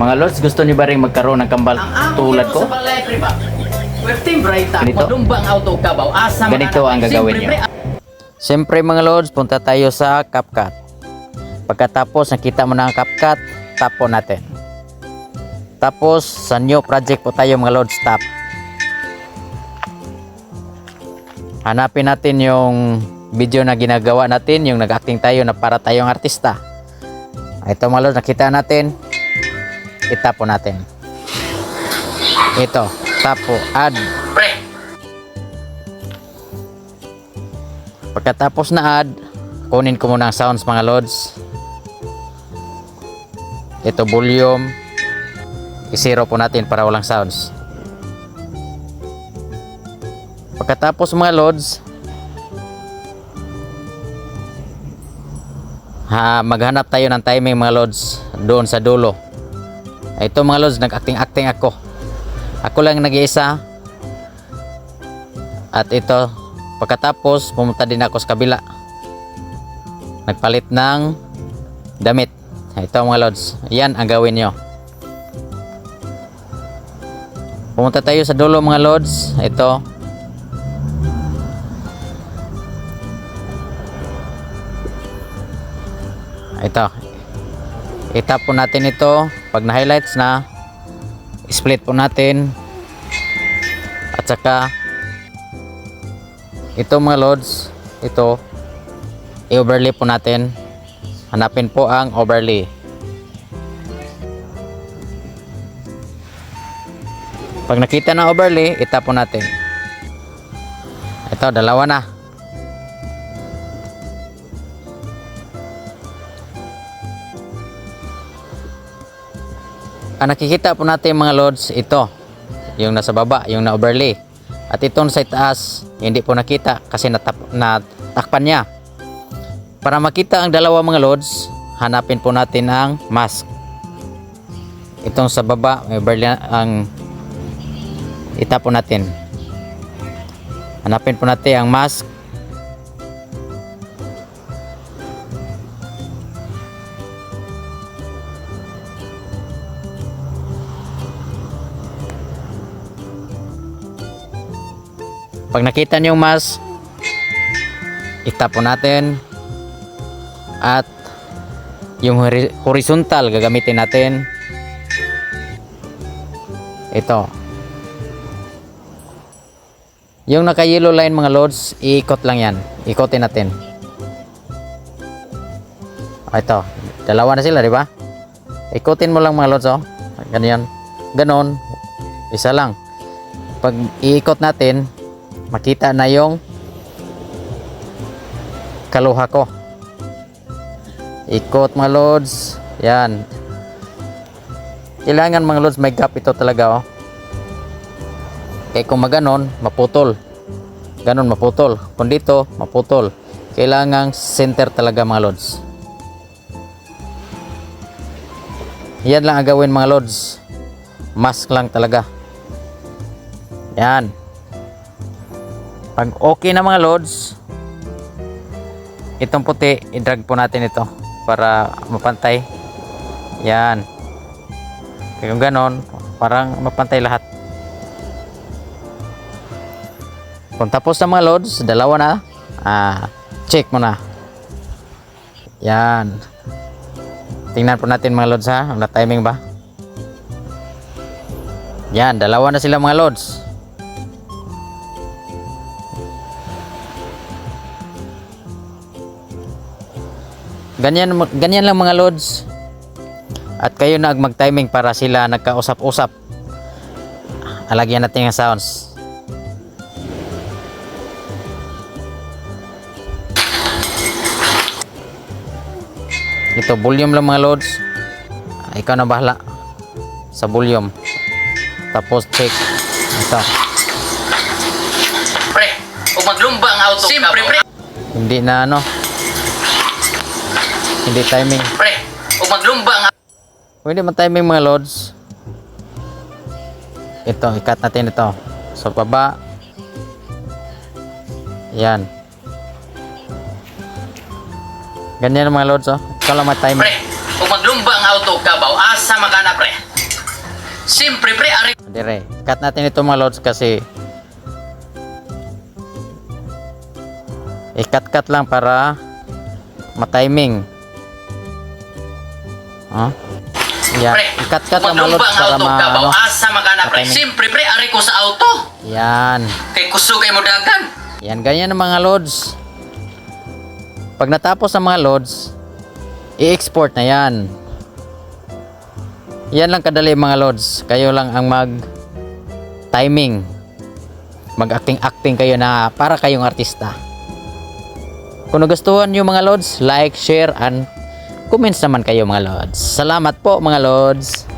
Mga lords, gusto niyo ba rin magkaroon ng kambal tulad ko? Sa balay, pre, ba? Pwede bright Ganito? Madumbang auto kabaw. Asa Ganito ang gagawin niyo. Siyempre mga lords, punta tayo sa CapCut. Pagkatapos nakita mo na ang CapCut, tap po natin. Tapos sa new project po tayo mga lords, tap. Hanapin natin yung video na ginagawa natin, yung nag-acting tayo na para tayong artista. Ito mga lords, nakita natin. Itap po natin. Ito, tap po, add. Pagkatapos na add, kunin ko muna ang sounds mga lords. Ito volume. I-zero po natin para walang sounds. Pagkatapos mga lords, ha, maghanap tayo ng timing mga lords doon sa dulo. Ito mga lords, nag-acting-acting ako. Ako lang nag-iisa. At ito, pagkatapos pumunta din ako sa kabila. Nagpalit ng damit. Ito mga lords, yan ang gawin nyo. Pumunta tayo sa dulo mga lords. Ito. Ito. Itap po natin ito. Pag na-highlights na, split po natin. At saka, ito mga lords, ito, i-overlay po natin. Hanapin po ang overlay. Pag nakita ng overlay, itap po natin. Ito, dalawa na. Ang nakikita po natin mga lords, ito. Yung nasa baba, yung na-overlay. At itong sa taas, hindi po nakita kasi natap, natakpan niya. Para makita ang dalawa mga lords, hanapin po natin ang mask. Itong sa baba, may overlay ang itapo natin. Hanapin po natin ang mask. Pag nakita niyo mask, itapo natin. At yung hori- horizontal gagamitin natin. Ito. Yung naka-yellow line mga lords, iikot lang yan. Ikotin natin. Ah, Ito. Dalawa na sila, di ba? Ikutin mo lang mga lords, oh. Ganyan. Ganon. Isa lang. Pag iikot natin, makita na yung kaluha ko. Ikot mga lords. Yan. Kailangan mga lords, may gap ito talaga, oh. Kaya kung maganon, maputol. Ganon, maputol. Kung dito, maputol. Kailangan center talaga mga lods. Yan lang ang gawin mga lods. Mask lang talaga. Yan. Pag okay na mga lods, itong puti, i-drag po natin ito para mapantay. Yan. Kaya kung ganon, parang mapantay lahat. Kung tapos na mga loads, dalawa na, ah, check mo na. Yan. Tingnan po natin mga loads ha, na timing ba? Yan, dalawa na sila mga loads. Ganyan, ganyan lang mga loads. At kayo na ang mag-timing para sila nagkausap-usap. Alagyan natin yung sounds. Ito, volume lang mga loads. Ah, Ikaw na bahala sa volume. Tapos check. Ito. pre. Kung maglumba ang auto Siyempre, pre. Hindi na ano. Hindi timing. Pre, kung maglumba Kung hindi man timing mga loads. Ito, ikat natin ito. Sa baba. Yan. Ganyan mga loads oh. Ikaw lang timing. Pre, kung maglumba ang auto kabaw, asa makana pre. Siyempre pre, ari Dire. Cut natin ito mga lods kasi i-cut-cut lang para matiming. Ha? Yan. pre. Mga Maglumba lods ang para ma... Ano. Asa makana pre. Siyempre pre, ari ko sa auto. Yan. Kay kuso kay mo dagan. Yan, ganyan ang mga loads. Pag natapos ang mga loads, i-export na yan. Yan lang kadali mga loads. Kayo lang ang mag timing. Mag-acting-acting kayo na para kayong artista. Kung nagustuhan nyo mga loads, like, share, and comments naman kayo mga loads. Salamat po mga loads.